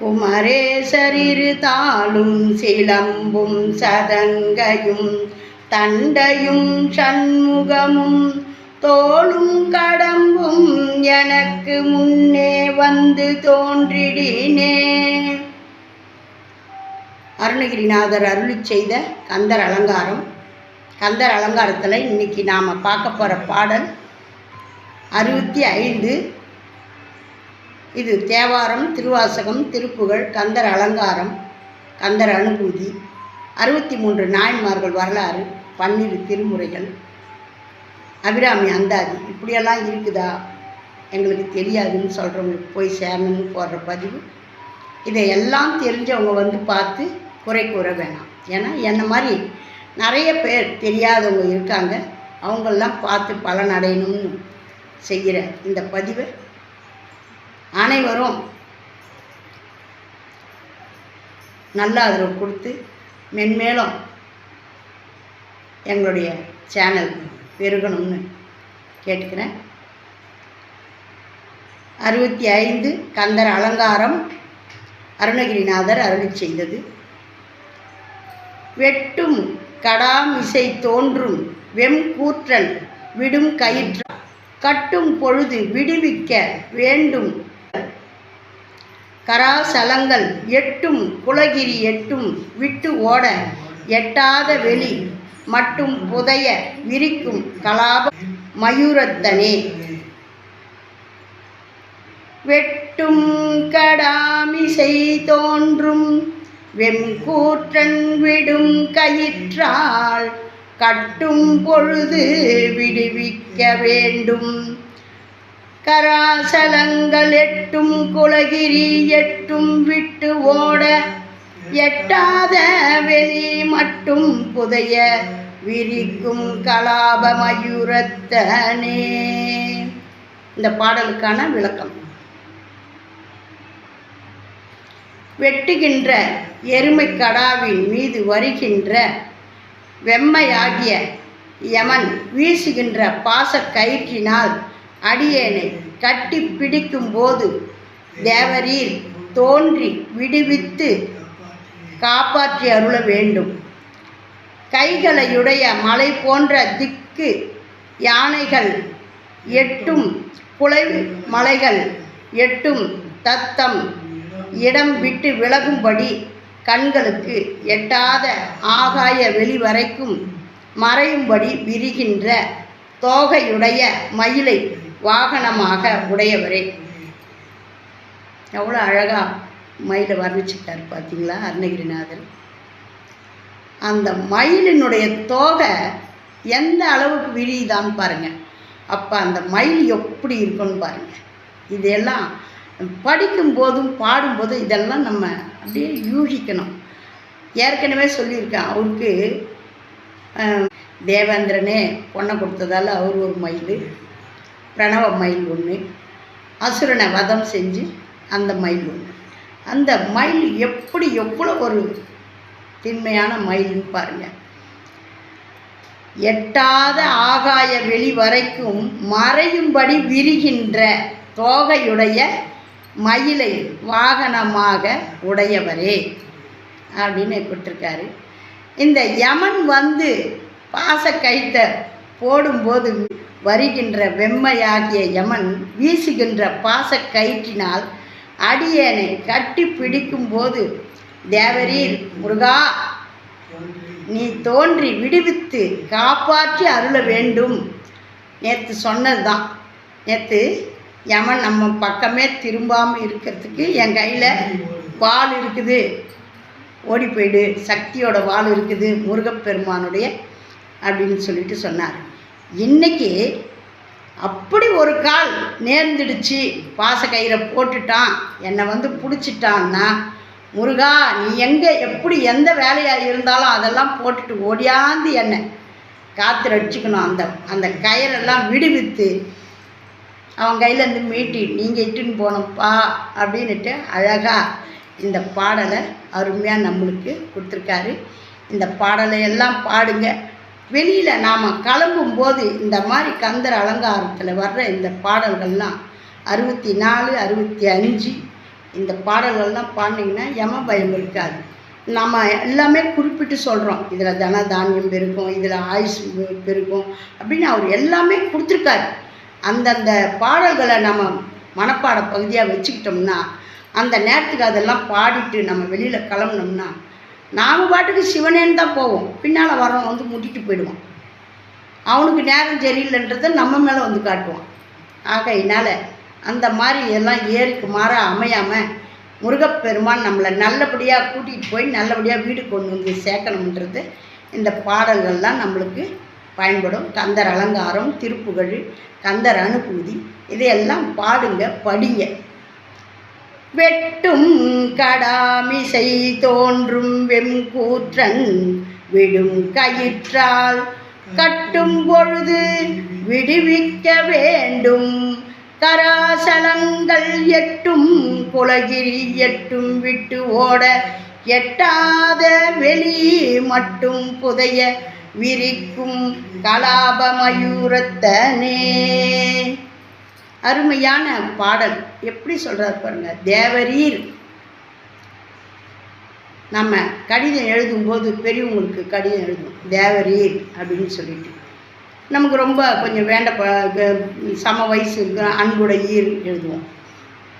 குமரேசரிரு தாளும் சிலம்பும் சதங்கையும் தண்டையும் சண்முகமும் தோளும் கடம்பும் எனக்கு முன்னே வந்து தோன்றிடினே. அருணகிரிநாதர் அருளி செய்த கந்தர் அலங்காரம். கந்தர் அலங்காரத்தில் இன்னைக்கு நாம் பார்க்க போகிற பாடல் அறுபத்தி ஐந்து இது தேவாரம் திருவாசகம் திருப்புகழ் கந்தர் அலங்காரம் கந்தர் அனுபூதி அறுபத்தி மூன்று நாயன்மார்கள் வரலாறு பன்னிரு திருமுறைகள் அபிராமி அந்தாதி. இப்படியெல்லாம் இருக்குதா? எங்களுக்கு தெரியாதுன்னு சொல்கிறவங்களுக்கு போய் சேரணும்னு போடுற பதிவு. இதை எல்லாம் தெரிஞ்சவங்க வந்து பார்த்து குறை கூற வேணாம். ஏன்னா என்ன மாதிரி நிறைய பேர் தெரியாதவங்க இருக்காங்க. அவங்களெலாம் பார்த்து பலனடையணும்னு செய்கிற இந்த பதிவை. அனைவரும் நல்ல ஆதரவு கொடுத்து மென்மேலும் எங்களுடைய சேனல் பெருகணும்னு கேட்டுக்கிறேன். அறுபத்தி ஐந்து கந்தர் அலங்காரம் அருணகிரிநாதர் அருளி செய்தது. வெட்டும் கடாமிசை தோன்றும் வெம் கூற்றல் விடும் கயிற்று. கட்டும் பொழுது விடுவிக்க வேண்டும் கராசலங்கள் எட்டும் குலகிரி எட்டும் விட்டு ஓட எட்டாத வெளி மட்டும் புதைய விரிக்கும் கலாப மயூரத்தனே. வெட்டும் கடாமிசை தோன்றும் வெம்கூற்றன் விடும் கயிற்றால் கட்டும் பொழுது விடுவிக்க வேண்டும். கராசலங்கள் எட்டும் குலகிரி எட்டும் விட்டு ஓட எட்டாத வெளி மட்டும் புதைய விரிக்கும் கலாப மயூரத்தனே இந்த பாடலுக்கான விளக்கம். வெட்டுகின்ற எருமை கடாவின் மீது வருகின்ற வெம்மையாகிய யமன் வீசுகின்ற பாச கயிற்றினால் அடியேனை கட்டி பிடிக்கும் போது தேவரீர் தோன்றி விடுவித்து காப்பாற்றி அருள வேண்டும். கைகளையுடைய மலை போன்ற திக்கு யானைகள் எட்டும் குலை மலைகள் எட்டும் தத்தம் இடம் விட்டு விலகும்படி கண்களுக்கு எட்டாத ஆகாய வெளி வரைக்கும் மறையும்படி விரிகின்ற தோகையுடைய மயிலை வாகனமாக உடையவரே. எவ்வளோ அழகாக மயிலை வர்ணிச்சிட்டார் பார்த்தீங்களா அருணகிரிநாதர். அந்த மயிலினுடைய தோகை எந்த அளவுக்கு விழியுதான்னு பாருங்கள் அப்போ அந்த மயில் எப்படி இருக்குன்னு பாருங்கள் இதெல்லாம் படிக்கும்போதும் பாடும்போதும் இதெல்லாம் நம்ம அப்படியே யூகிக்கணும். ஏற்கனவே சொல்லியிருக்கேன் அவருக்கு தேவேந்திரனே பொண்ணை கொடுத்ததால் அவர் ஒரு மயில். பிரணவ மயில் ஒன்று அசுரனை வதம் செஞ்சு அந்த மயில் ஒன்று அந்த மயில் எப்படி எவ்வளோ ஒரு திண்மையான மயில்னு பாருங்கள் எட்டாத ஆகாய வெளி வரைக்கும் மறையும்படி விரிகின்ற தோகையுடைய மயிலை வாகனமாக உடையவரே அப்படின்னு கொடுத்துருக்காரு. இந்த யமன் வந்து பாச கைத்த போடும்போது வருகின்ற வெம்மையாகிய யமன் வீசுகின்ற பாச கயிற்றினால் அடியேனை கட்டி பிடிக்கும்போது தேவரீர் முருகா நீ தோன்றி விடுவித்து காப்பாற்றி அருள வேண்டும். நேற்று சொன்னது தான் நேற்று யமன் நம்ம பக்கமே திரும்பாமல் இருக்கிறதுக்கு என் கையில் வாள் இருக்குது. ஓடி போயிடு சக்தியோட வாள் இருக்குது முருகப்பெருமானுடைய அப்படின்னு சொல்லிட்டு சொன்னார். இன்னைக்கு அப்படி ஒரு கால் நேர்ந்துடுச்சு. பாசக்கயிறை போட்டுட்டான். என்னை வந்து பிடிச்சிட்டான்னா முருகா நீ எங்கே எப்படி எந்த வேலையாக இருந்தாலும் அதெல்லாம் போட்டுட்டு ஓடியாந்து என்னை காத்து ரட்சிக்கணும் அந்த அந்த கயிறெல்லாம் விடுவித்து அவன் கையிலேருந்து மீட்டி நீங்கள் இட்டுன்னு போனப்பா அப்படின்ட்டு அழகாக இந்த பாடலை அருமையாக நம்மளுக்கு கொடுத்துருக்காரு. இந்த பாடலை எல்லாம் பாடுங்க. வெளியில் நாம் கிளம்பும்போது இந்த மாதிரி கந்தர் அலங்காரத்தில் வர்ற இந்த பாடல்கள்லாம் அறுபத்தி நாலு அறுபத்தி அஞ்சு இந்த பாடல்கள்லாம் பாடினீங்கன்னா யம பயம் இருக்காது. நம்ம எல்லாமே குறிப்பிட்டு சொல்கிறோம் இதில் தன தானியம் பெருக்கும் இதில் ஆயுஷ் பெருக்கும் அப்படின்னு அவர் எல்லாமே கொடுத்துருக்காரு. அந்தந்த பாடல்களை நம்ம மனப்பாட பகுதியாக வச்சுக்கிட்டோம்னா அந்த நேரத்துக்கு அதெல்லாம் பாடிட்டு நம்ம வெளியில் கிளம்புனோம்னா நாம் பாட்டுக்கு சிவனேன்னு தான் போவோம். பின்னால் வரவன் வந்து முட்டிட்டு போயிடுவான். அவனுக்கு நேரம் சரியில்லைன்றதை நம்ம மேலே வந்து காட்டுவான். ஆகையினால அந்த மாதிரி எல்லாம் ஏருக்கு மாற அமையாமல் முருகப்பெருமான் நம்மளை நல்லபடியாக கூட்டிகிட்டு போய் நல்லபடியாக வீடு கொண்டு வந்து சேர்க்கணுன்றது இந்த பாடல்கள்லாம் நம்மளுக்கு பயன்படும். கந்தர் அலங்காரம் திருப்புகழ் கந்தர் அனுபூதி இதையெல்லாம் பாடுங்க படிங்க. வெட்டும் கடாமிசை தோன்றும் வெம்கூற்றன் விடும் கயிற்றால் கட்டும் பொழுது விடுவிக்க வேண்டும். கராசலங்கள் எட்டும் குலகிரி எட்டும் விட்டு ஓட எட்டாத வெளி மட்டும் புதைய விரிக்கும் கலாபமயூரத்தனே. அருமையான பாடல். எப்படி சொல்கிறார் பாருங்க தேவரீர். நம்ம கடிதம் எழுதும்போது பெரியவங்களுக்கு கடிதம் எழுதுவோம் தேவரீர் அப்படின்னு சொல்லிட்டு. நமக்கு ரொம்ப கொஞ்சம் வேண்ட சம வயசு இருக்கிற அன்புடையீர் எழுதுவோம்.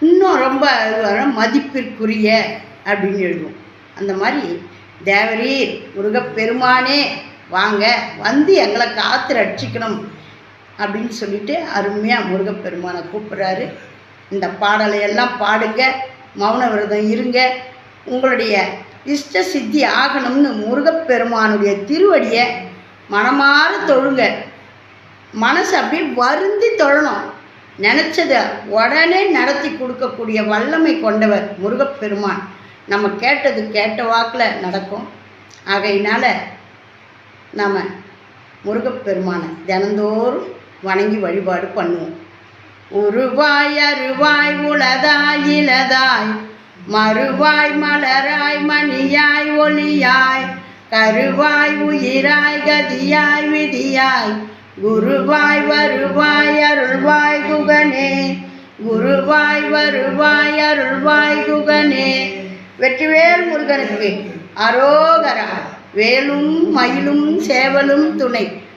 இன்னும் ரொம்ப இதுவான மதிப்பிற்குரிய அப்படின்னு எழுதுவோம். அந்த மாதிரி தேவரீர் முருகப்பெருமானே வாங்க வந்து எங்களை காத்து ரட்சிக்கணும். அப்படின்னு சொல்லிட்டு அருமையாக முருகப்பெருமானை கூப்பிட்றாரு. இந்த பாடலை எல்லாம் பாடுங்க மௌன விரதம் இருங்க. உங்களுடைய இஷ்ட சித்தி ஆகணும்னு முருகப்பெருமானுடைய திருவடியை மனமாற தொழுங்க. மனசு அப்படியே வருந்தி தொழணும். நினச்சதை உடனே நடத்தி கொடுக்கக்கூடிய வல்லமை கொண்டவர் முருகப்பெருமான். நம்ம கேட்டது கேட்ட வாக்கில் நடக்கும். ஆகையினால நாம் முருகப்பெருமானை தினந்தோறும் வணங்கி வழிபாடு பண்ணுவோம். உருவாய் அருவாய் உளதாய் இலதாய் மறுவாய் மலராய் மணியாய் ஒளியாய் கருவாய் உயிராய் கதியாய் விதியாய் குருவாய் வருவாய் அருள்வாய் குகனே குருவாய் வருவாய் அருள்வாய் குகனே. வெற்றிவேல் முருகனுக்கு அரோகரா வேலும் மயிலும் சேவலும் துணை.